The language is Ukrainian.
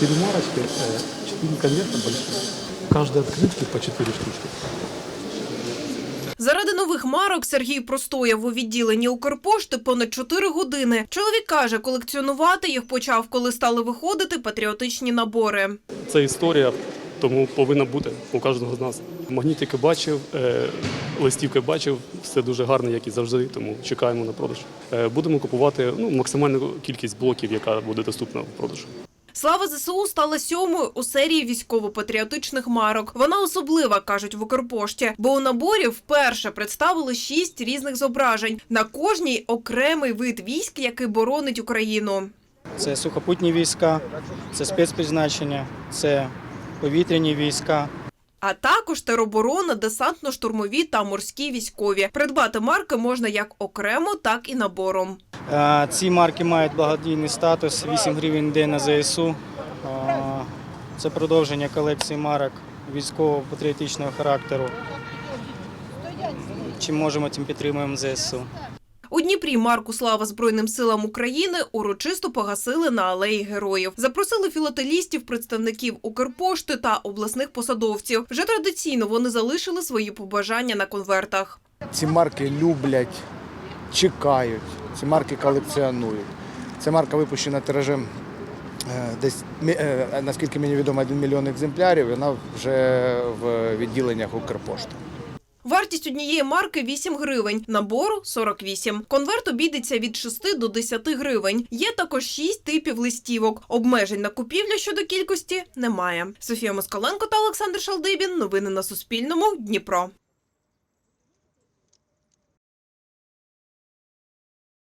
Четыре марочки, э, четыре конверта больших. Каждой открытки по четыре штучки. Заради нових марок Сергій простояв у відділенні Укрпошти понад 4 години. Чоловік каже, колекціонувати їх почав, коли стали виходити патріотичні набори. Це історія, тому повинна бути у кожного з нас. Магнітики бачив, е, листівки бачив, все дуже гарне, як і завжди, тому чекаємо на продаж. Е, Будемо купувати ну, максимальну кількість блоків, яка буде доступна в продажу. Слава ЗСУ стала сьомою у серії військово-патріотичних марок. Вона особлива, кажуть в Укрпошті, бо у наборі вперше представили шість різних зображень. На кожній окремий вид військ, який боронить Україну. Це сухопутні війська, це спецпризначення, це повітряні війська. А також тероборона, десантно-штурмові та морські військові. Придбати марки можна як окремо, так і набором. Е, Ці марки мають благодійний статус 8 гривень день на ЗСУ. Е, Це продовження колекції марок військово-патріотичного характеру. Чим можемо, тим підтримуємо ЗСУ. У Дніпрі марку Слава Збройним силам України урочисто погасили на алеї героїв. Запросили філателістів, представників Укрпошти та обласних посадовців. Вже традиційно вони залишили свої побажання на конвертах. Ці марки люблять, чекають, ці марки колекціонують. Ця марка випущена тиражем е, десь, е, наскільки мені відомо, 1 мільйон екземплярів. Вона вже в відділеннях Укрпошти. Вартість однієї марки 8 гривень, набору 48. Конверт обійдеться від 6 до 10 гривень. Є також 6 типів листівок. Обмежень на купівлю щодо кількості немає. Софія Москаленко та Олександр Шалдибін. Новини на Суспільному. Дніпро.